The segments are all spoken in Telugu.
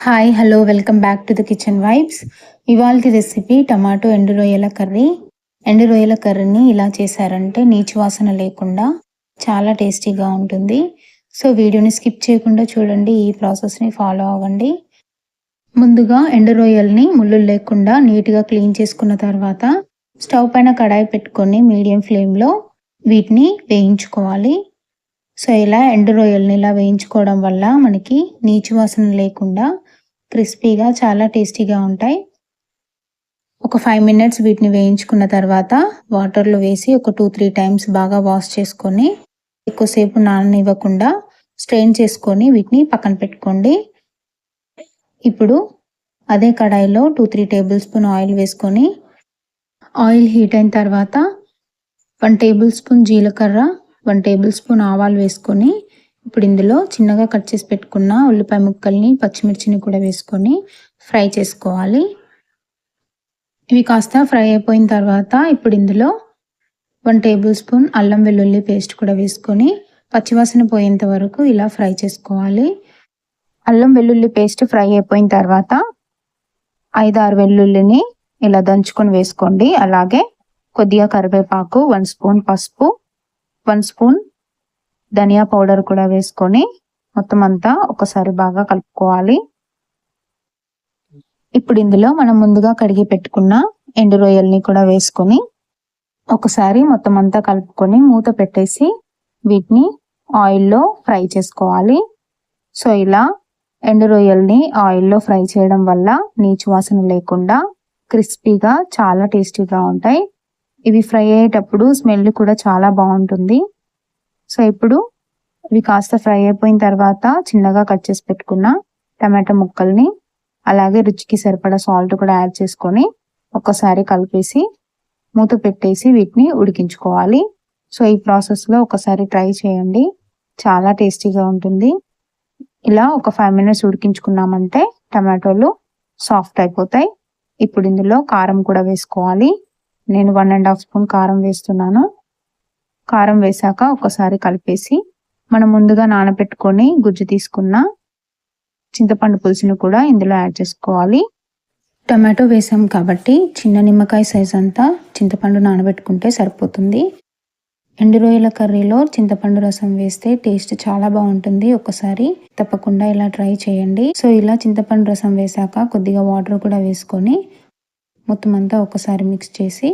Hi hello welcome back to the kitchen vibes ఇవాళ రెసిపీ టమాటో ఎండు రొయ్యల కర్రీ. ఎండు రొయ్యల కర్రీని ఇలా చేశారంటే నీచు వాసన లేకుండా చాలా టేస్టీగా ఉంటుంది. సో వీడియోని స్కిప్ చేయకుండా చూడండి ఈ ప్రాసెస్ని ఫాలో అవ్వండి. ముందుగా ఎండు రొయ్యల్ని ముళ్ళు లేకుండా నీట్గా క్లీన్ చేసుకున్న తర్వాత స్టవ్ పైన కడాయి పెట్టుకొని మీడియం ఫ్లేమ్లో వీటిని వేయించుకోవాలి. సో ఇలా ఎండు రొయ్యల్ని ఇలా వేయించుకోవడం వల్ల మనకి నీచు వాసన లేకుండా క్రిస్పీగా చాలా టేస్టీగా ఉంటాయి. ఒక ఫైవ్ మినిట్స్ వీటిని వేయించుకున్న తర్వాత వాటర్లో వేసి ఒక టూ త్రీ టైమ్స్ బాగా వాష్ చేసుకొని ఎక్కువసేపు నాననివ్వకుండా స్ట్రెయిన్ చేసుకొని వీటిని పక్కన పెట్టుకోండి. ఇప్పుడు అదే కడాయిలో two three tablespoon oil వేసుకొని ఆయిల్ హీట్ అయిన తర్వాత వన్ టేబుల్ స్పూన్ జీలకర్ర వన్ టేబుల్ స్పూన్ ఆవాలు వేసుకొని ఇప్పుడు ఇందులో చిన్నగా కట్ చేసి పెట్టుకున్న ఉల్లిపాయ ముక్కల్ని పచ్చిమిర్చిని కూడా వేసుకొని ఫ్రై చేసుకోవాలి. ఇవి కాస్త ఫ్రై అయిపోయిన తర్వాత ఇప్పుడు ఇందులో వన్ టేబుల్ స్పూన్ అల్లం వెల్లుల్లి పేస్ట్ కూడా వేసుకొని పచ్చివాసన పోయేంత వరకు ఇలా ఫ్రై చేసుకోవాలి. అల్లం వెల్లుల్లి పేస్ట్ ఫ్రై అయిపోయిన తర్వాత ఐదారు వెల్లుల్లిని ఇలా దంచుకొని వేసుకోండి. అలాగే కొద్దిగా కరివేపాకు వన్ స్పూన్ పసుపు వన్ స్పూన్ ధనియా పౌడర్ కూడా వేసుకొని మొత్తం అంతా ఒకసారి బాగా కలుపుకోవాలి. ఇప్పుడు ఇందులో మనం ముందుగా కడిగి పెట్టుకున్న ఎండు రొయ్యల్ని కూడా వేసుకొని ఒకసారి మొత్తం అంతా కలుపుకొని మూత పెట్టేసి వీటిని ఆయిల్లో ఫ్రై చేసుకోవాలి. సో ఇలా ఎండు రొయ్యల్ని ఆయిల్లో ఫ్రై చేయడం వల్ల నీచు వాసన లేకుండా క్రిస్పీగా చాలా టేస్టీగా ఉంటాయి. ఇవి ఫ్రై అయ్యేటప్పుడు స్మెల్ కూడా చాలా బాగుంటుంది. సో ఇప్పుడు ఇవి కాస్త ఫ్రై అయిపోయిన తర్వాత చిన్నగా కట్ చేసి పెట్టుకున్న టమాటా ముక్కల్ని అలాగే రుచికి సరిపడా సాల్ట్ కూడా యాడ్ చేసుకొని ఒక్కసారి కలిపేసి మూత పెట్టేసి వీటిని ఉడికించుకోవాలి. సో ఈ ప్రాసెస్లో ఒకసారి ట్రై చేయండి. చాలా టేస్టీగా ఉంటుంది. ఇలా ఒక ఫైవ్ మినిట్స్ ఉడికించుకున్నామంటే టమాటోలు సాఫ్ట్ అయిపోతాయి. ఇప్పుడు ఇందులో కారం కూడా వేసుకోవాలి. నేను వన్ అండ్ హాఫ్ స్పూన్ కారం వేస్తున్నాను. కారం వేసాక ఒకసారి కలిపేసి మనం ముందుగా నానబెట్టుకొని గుజ్జు తీసుకున్న చింతపండు పులుసును కూడా ఇందులో యాడ్ చేసుకోవాలి. టమాటో వేసాం కాబట్టి చిన్న నిమ్మకాయ సైజ్ అంతా చింతపండు నానబెట్టుకుంటే సరిపోతుంది. ఎండు రొయ్యల కర్రీలో చింతపండు రసం వేస్తే టేస్ట్ చాలా బాగుంటుంది. ఒకసారి తప్పకుండా ఇలా ట్రై చేయండి. సో ఇలా చింతపండు రసం వేసాక కొద్దిగా వాటర్ కూడా వేసుకొని మొత్తం అంతా ఒకసారి మిక్స్ చేసి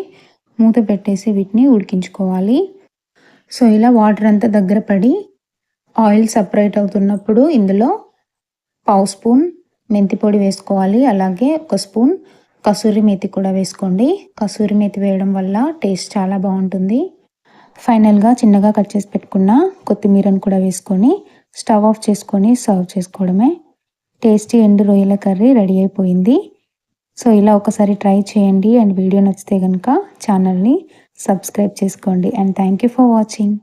మూత పెట్టేసి వీటిని ఉడికించుకోవాలి. సో ఇలా వాటర్ అంతా దగ్గర పడి ఆయిల్ సపరేట్ అవుతున్నప్పుడు ఇందులో పావు స్పూన్ మెంతి పొడి వేసుకోవాలి. అలాగే ఒక స్పూన్ కసూరి మేతి కూడా వేసుకోండి. కసూరి మేతి వేయడం వల్ల టేస్ట్ చాలా బాగుంటుంది. ఫైనల్గా చిన్నగా కట్ చేసి పెట్టుకున్న కొత్తిమీరను కూడా వేసుకొని స్టవ్ ఆఫ్ చేసుకొని సర్వ్ చేసుకోవడమే. టేస్టీ ఎండు రొయ్యల కర్రీ రెడీ అయిపోయింది. సో ఇలా ఒకసారి ట్రై చేయండి అండ్ వీడియో నచ్చితే కనుక ఛానల్ని సబ్స్క్రైబ్ చేసుకోండి and thank you for watching.